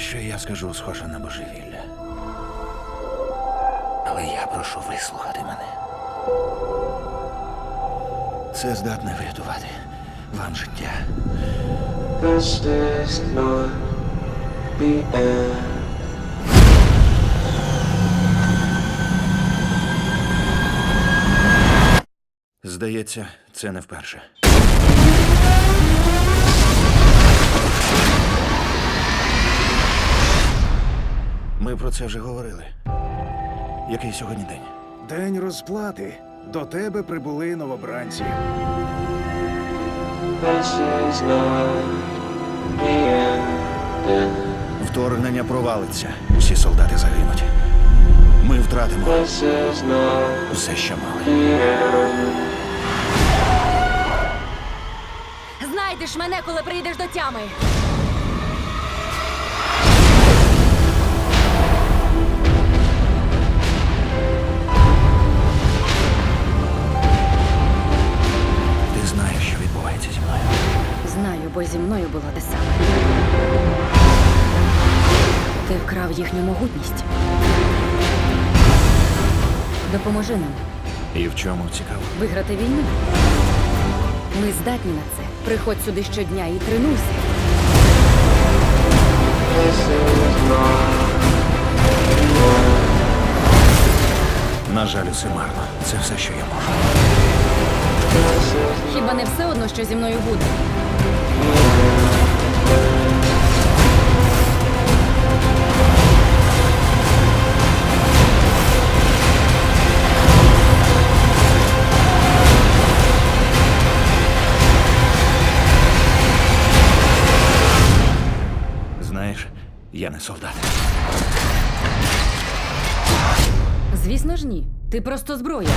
що я скажу, схоже на божевілля. Але я прошу вислухати мене. Це здатне врятувати вам життя. This is not the end. Здається, це не вперше. Ми про це вже говорили. Який сьогодні день? День розплати. До тебе прибули новобранці. Вторгнення провалиться. Усі солдати загинуть. Ми втратимо все, що мали. Знайдеш мене, коли прийдеш до тями. Бо зі мною було те саме. Ти вкрав їхню могутність. Допоможи нам І в чому цікаво? виграти війну. Ми здатні на це. Приходь сюди щодня і тренуйся. На жаль, усе марно. Це все, що я можу. Хіба не все одно, що зі мною буде? Знаєш, я не солдат. Звісно ж, ні. Ти просто зброя.